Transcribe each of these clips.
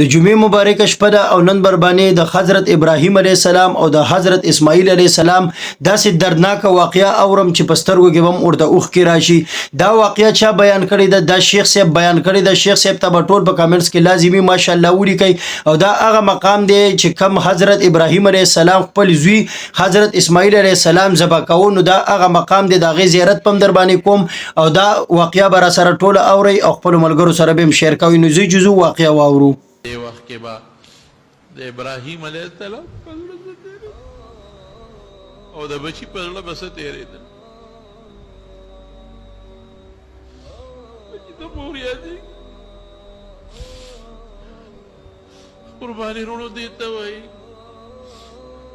د جمعې مبارک شپه ده او نن بر باندې د حضرت ابراهیم علیه السلام او د حضرت اسماعیل علیه السلام داسې دردناک واقعیا اورم چې پسترګو کې هم ورته اوخ کې راشي. دا واقعیا چا بیان کړی ده؟ دا شیخ صاحب بیان کړی ده. شیخ صاحب ته ټول په کامنټس کې لازمي ماشاءالله ولیکي او دا هغه مقام دی چې کم حضرت ابراهیم علیه السلام خپل زوی حضرت اسماعیل علیه السلام ذبح کوو نو دا هغه مقام دی دا غي زیارت پم در باندې کوم. او دا واقعیا بر سره ټول اوري او خپل ملګرو سره به شیر کوي نو زی جزو واقعیا واورو دې وخت کې به د ابراهیم علیه السلام په زړه څه تېرېدل او د بچي په زړه به څه تېرېدل بچي ته مور یادېږي قرباني وروڼو دې ته وایي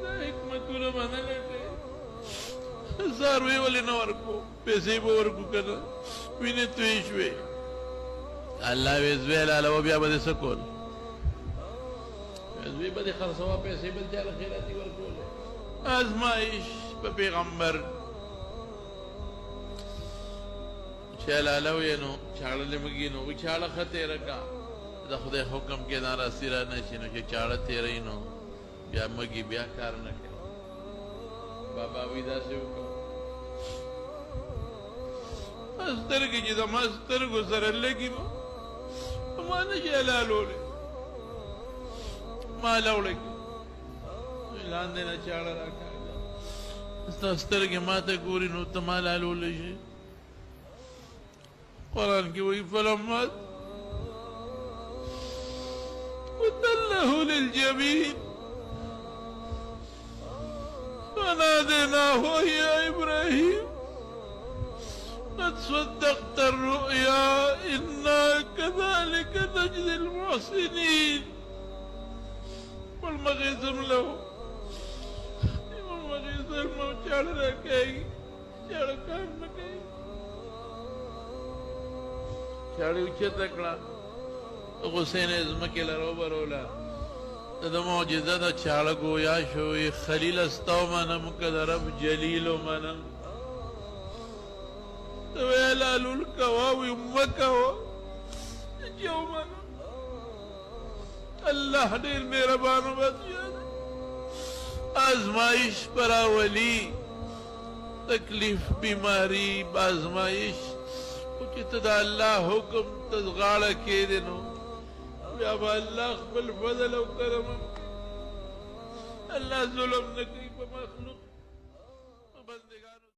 دا حکمتونه به نه لټوي څاروي ولې نه ورکو پیسې به ورکو که نه وینې تویې شوې الله وې زوی لاله و بیا به دې څه کول زوی به دې خرڅوا پیسې بل چا له خیراتي ورکولې. ازمایش په پیغمبر. چې لاله وې نو چاړه لمګي نو چاړه خته رکا د خدای حکم کې دا راسي را نشي نو چې چاړه تیرې نو بیا مګي بیا کار نه کوي. بابا وی دا څه وکړه سترګې چې زما سترګو سره لګي ما نه شي حلالولی ما لوړکی لاندې نه چاړه راکاږه ستا سترګې ما ته ګوري نو ته ما حلالولی شي قرآن کې وایي فلما وتله للجبين فناديناه يا إبراهيم قد صدقت الرؤيا إنا كذلك نجزي المحسنين والمغيثم له والمغيث الموت چاڑ رکھے چاڑ کام نکے چاڑ اوچت کړه حسین ازمکه لرو برولا. د معجزه د چاړه گویا شوې خلیل استو منم کده رب جلیل منم. ویلال الكواوي مكوا يوما الله ډېر مهربان وځي آزمائش پر اولی تکلیف بیماری آزمائش۔ او چې ته د الله حکم ته غاړه کېدې نو بیا به الله خپل فضل او کرم۔ الله ظلم نه کوي په مخلوق